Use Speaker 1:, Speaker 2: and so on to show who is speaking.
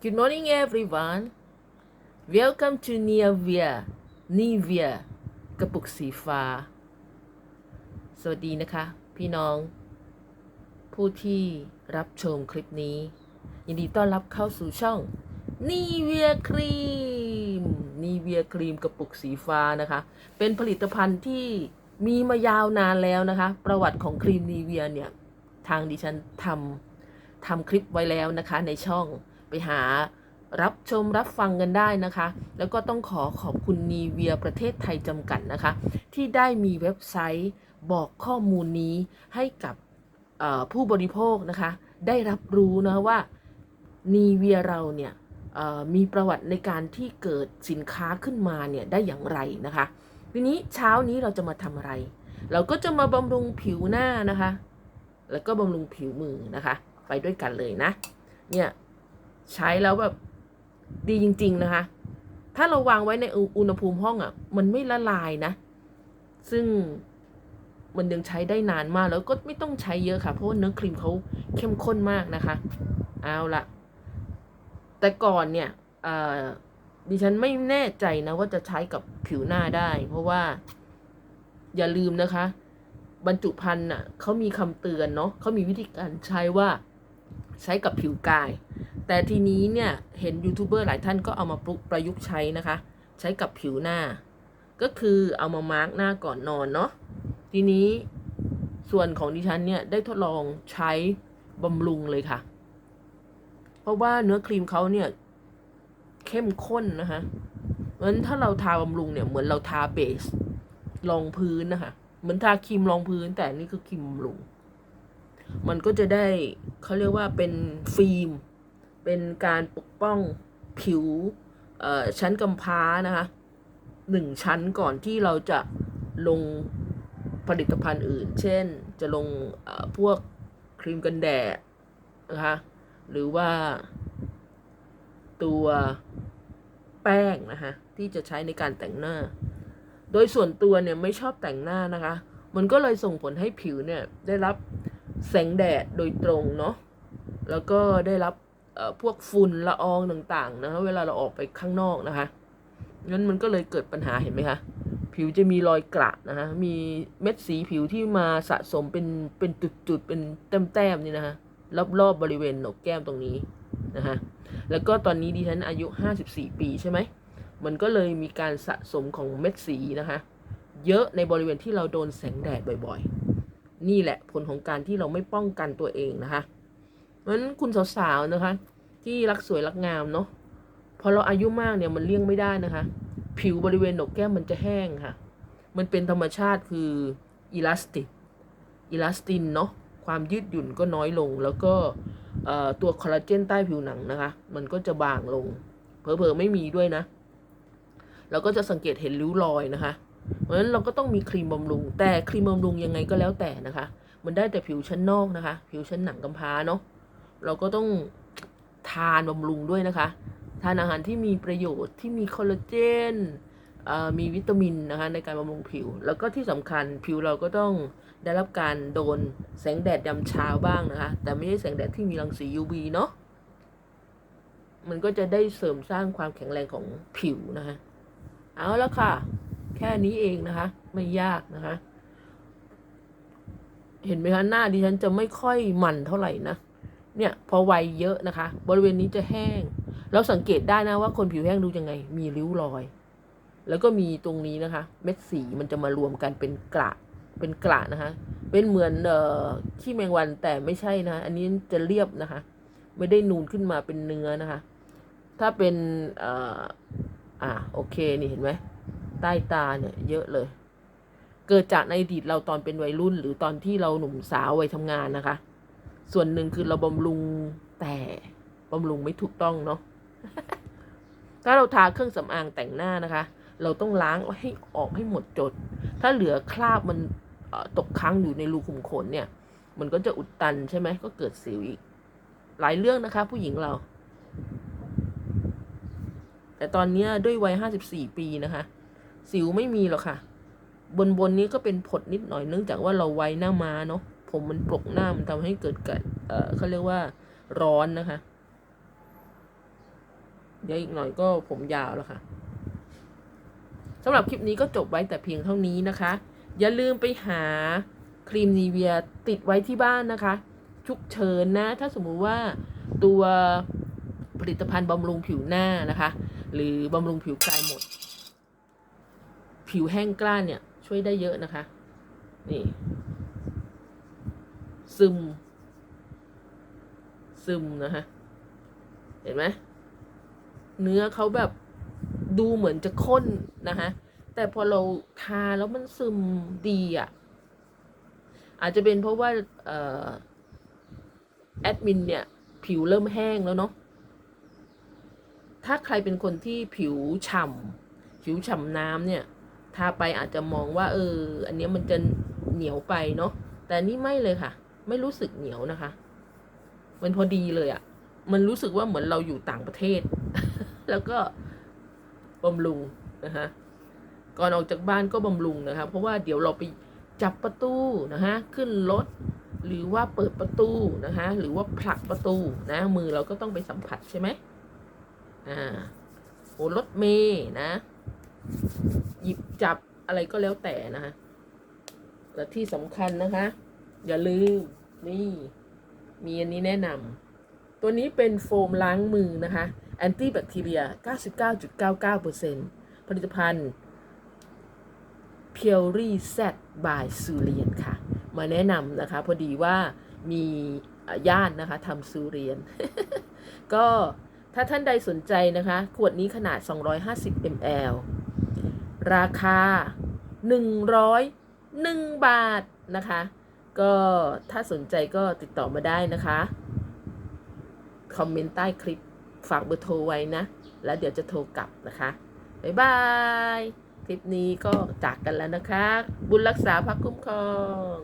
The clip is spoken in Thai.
Speaker 1: Good morning everyone Welcome to Nivea Nivea กระปุกสีฟ้า สวัสดีนะคะ พี่น้อง ผู้ที่รับชมคลิปนี้ ยินดีต้อนรับเข้าสู่ช่อง Nivea ครีม Nivea ครีมกระปุกสีฟ้านะคะ เป็นผลิตภัณฑ์ที่มีมายาวนานแล้วนะคะ ประวัติของครีม Nivea เนี่ย ทางดิฉันทำทำคลิปไว้แล้วนะคะในช่อง ไปหารับชมรับฟังกันได้นะคะ แล้วก็ต้องขอขอบคุณนีเวียประเทศไทยจำกัดนะคะ ที่ได้มีเว็บไซต์บอกข้อมูลนี้ให้กับผู้บริโภคนะคะ ได้รับรู้นะว่านีเวียเราเนี่ยมีประวัติในการที่เกิดสินค้าขึ้นมาเนี่ยได้อย่างไรนะคะ ทีนี้เช้านี้เราจะมาทำอะไร เราก็จะมาบำรุงผิวหน้านะคะ แล้วก็บำรุงผิวมือนะคะ ไปด้วยกันเลยนะ เนี่ย ใช้แล้วแบบดีจริง ๆ นะคะ ถ้าเราวางไว้ในอุณหภูมิห้องอะ่ะ มันไม่ละลายนะ ซึ่งมันยังใช้ได้นานมากแล้วก็ไม่ต้องใช้เยอะค่ะ เพราะว่าเนื้อครีมเขาเข้มข้นมากนะคะ เอาละแต่ก่อนเนี่ยดิฉันไม่แน่ใจนะว่าจะใช้กับผิวหน้าได้ เพราะว่าอย่าลืมนะคะ บรรจุภัณฑ์น่ะเขามีคำเตือนเนาะเขามีวิธีการใช้ว่าใช้กับผิวกาย แต่ทีนี้เนี่ยเห็นยูทูบเบอร์หลายท่านก็เอามาประยุกต์ใช้นะคะ ใช้กับผิวหน้า ก็คือเอามามาร์กหน้าก่อนนอนเนาะทีนี้ส่วนของดิฉันเนี่ยได้ทดลองใช้บำรุงเลยค่ะ เพราะว่าเนื้อครีมเขาเนี่ยเข้มข้นนะคะเพราะฉะนั้นถ้าเราทาบำรุงเนี่ยเหมือนเราทาเบสรองพื้นนะคะเหมือนทาครีมรองพื้น แต่นี่คือครีมบำรุง มันก็จะได้เขาเรียกว่าเป็นฟิล์ม เป็นการปกป้องผิวชั้นกำพร้านะคะหนึ่งชั้นก่อนที่เราจะลงผลิตภัณฑ์อื่น เช่นจะลงพวกครีมกันแดดนะคะหรือว่าตัวแป้งนะคะที่จะใช้ในการแต่งหน้า โดยส่วนตัวเนี่ยไม่ชอบแต่งหน้านะคะ มันก็เลยส่งผลให้ผิวเนี่ยได้รับแสงแดดโดยตรงเนาะแล้วก็ได้รับ พวกฝุ่นละอองต่างๆนะคะเวลาเราออกไปข้างนอกนะคะงั้นมันก็เลยเกิดปัญหาเห็นไหมคะผิวจะมีรอยกระนะคะมีเม็ดสีผิวที่มาสะสมเป็นเป็นจุดๆเป็นแต้มๆนี่นะคะรอบๆบบริเวณหนกแก้มตรงนี้นะคะแล้วก็ตอนนี้ดิฉันอายุ 54 ปีใช่ไหมมันก็เลยมีการสะสมของเม็ดสีนะคะเยอะในบริเวณที่เราโดนแสงแดดบ่อยๆ นี่แหละผลของการที่เราไม่ป้องกันตัวเองนะคะ นั้นคุณสาวๆนะคะ ที่รักสวยรักงามเนาะพอเราอายุมากเนี่ยมันเลี่ยงไม่ได้นะคะ ผิวบริเวณหนกแก้มมันจะแห้งค่ะ มันเป็นธรรมชาติคืออิลาสติกอิลาสตินเนาะความยืดหยุ่นก็น้อยลง แล้วก็ตัวคอลลาเจนใต้ผิวหนังนะคะ มันก็จะบางลงเผลอๆไม่มีด้วยนะ เราก็จะสังเกตเห็นริ้วรอยนะคะเพราะฉะนั้นเราก็ต้องมีครีมบำรุง แต่ครีมบำรุงยังไงก็แล้วแต่นะคะ มันได้แต่ผิวชั้นนอกนะคะ ผิวชั้นหนังกำพร้าเนาะ เราก็ต้องทานบำรุงด้วยนะคะ ทานอาหารที่มีประโยชน์ที่มีคอลลาเจนมีวิตามินนะคะในการบำรุงผิว แล้วก็ที่สำคัญผิวเราก็ต้องได้รับการโดนแสงแดดยามเช้าบ้างนะคะ แต่ไม่ใช่แสงแดดที่มีรังสี UV เนาะมันก็จะได้เสริมสร้างความแข็งแรงของผิวนะคะ เอาแล้วค่ะ แค่นี้เองนะคะ ไม่ยากนะคะ เห็นไหมคะหน้าดิฉันจะไม่ค่อยมันเท่าไหร่นะ เนี่ยพอวัยเยอะนะคะ บริเวณนี้จะแห้ง เราสังเกตได้นะว่าคนผิวแห้งดูยังไง มีริ้วรอย แล้วก็มีตรงนี้นะคะ เม็ดสีมันจะมารวมกันเป็นกระเป็นกระนะคะ เป็นเหมือนเอ่อขี้แมงวันแต่ไม่ใช่นะ อันนี้จะเรียบนะคะ ไม่ได้นูนขึ้นมาเป็นเนื้อนะคะ ถ้าเป็นเอ่ออ่าโอเคนี่เห็นไหมใต้ตาเนี่ยเยอะเลย เกิดจากในอดีตเราตอนเป็นวัยรุ่น หรือตอนที่เราหนุ่มสาววัยทำงานนะคะ ส่วนหนึ่งคือเราบำรุงแต่บำรุงไม่ถูกต้องเนาะถ้าเราทาเครื่องสำอางแต่งหน้านะคะ เราต้องล้างให้ออกให้หมดจด ถ้าเหลือคราบมันตกค้างอยู่ในรูขุมขนเนี่ย มันก็จะอุดตันใช่ไหมก็เกิดสิวอีก หลายเรื่องนะคะ ผู้หญิงเรา แต่ตอนนี้ด้วยวัยห้าสิบสี่ปีนะคะ สิวไม่มีหรอกค่ะ บนบนนี้ก็เป็นผดนิดหน่อยเนื่องจากว่าเราไว้หน้ามาเนาะ ผมมันปลกหน้ามันทำให้เกิดการเออเขาเรียกว่าร้อนนะคะ เดี๋ยวอีกหน่อยก็ผมยาวแล้วค่ะสำหรับคลิปนี้ก็จบไว้แต่เพียงเท่านี้นะคะ อย่าลืมไปหาครีมนีเวียติดไว้ที่บ้านนะคะฉุกเฉินนะ ถ้าสมมุติว่าตัวผลิตภัณฑ์บำรุงผิวหน้านะคะ หรือบำรุงผิวกายหมด ผิวแห้งกล้านเนี่ย ช่วยได้เยอะนะคะ นี่ ซึม ซึมนะคะเห็นไหมเนื้อเขาแบบดูเหมือนจะข้นนะคะแต่พอเราทาแล้วมันซึมดีอะ่ะ อาจจะเป็นเพราะว่าออแอดมินเนี่ย ผิวเริ่มแห้งแล้วเนาะ ถ้าใครเป็นคนที่ผิวฉ่ำผิวฉ่ำน้ำเนี่ย ทาไปอาจจะมองว่า เออ อันนี้มันจะเหนียวไปเนาะแต่นี่ไม่เลยค่ะ ไม่รู้สึกเหนียวนะคะ มันพอดีเลยอะ่ะ มันรู้สึกว่าเหมือนเราอยู่ต่างประเทศ แล้วก็บำรุงนะคะก่อนออกจากบ้านก็บำรุงนะคะ เพราะว่าเดี๋ยวเราไปจับประตูนะคะขึ้นรถหรือว่าเปิดประตูนะคะหรือว่าผลักประตูนะมือเราก็ต้องไปสัมผัสใช่ไหมอ่าโอ้รถเมย์นะ หยิบจับอะไรก็แล้วแต่นะคะและที่สำคัญนะคะ อย่าลืม นี่ มีอันนี้แนะนำตัวนี้เป็นโฟมล้างมือนะคะแอนตี้แบคทีเรีย 99.99%ผลิตภัณฑ์ p u r y Z by ซูเรียนค่ะ มาแนะนำนะคะ พอดีว่ามีอะญาตินะคะทำซูเรียน ก็ถ้าท่านใดสนใจนะคะ ขวดนี้ขนาด 250 ml ราคา 101 บาทนะคะ ก็ถ้าสนใจก็ติดต่อมาได้นะคะ คอมเมนต์ใต้คลิปฝากเบอร์โทรไว้นะ แล้วเดี๋ยวจะโทรกลับนะคะ บ๊ายบาย คลิปนี้ก็จากกันแล้วนะคะ บุญรักษาพักคุ้มครอง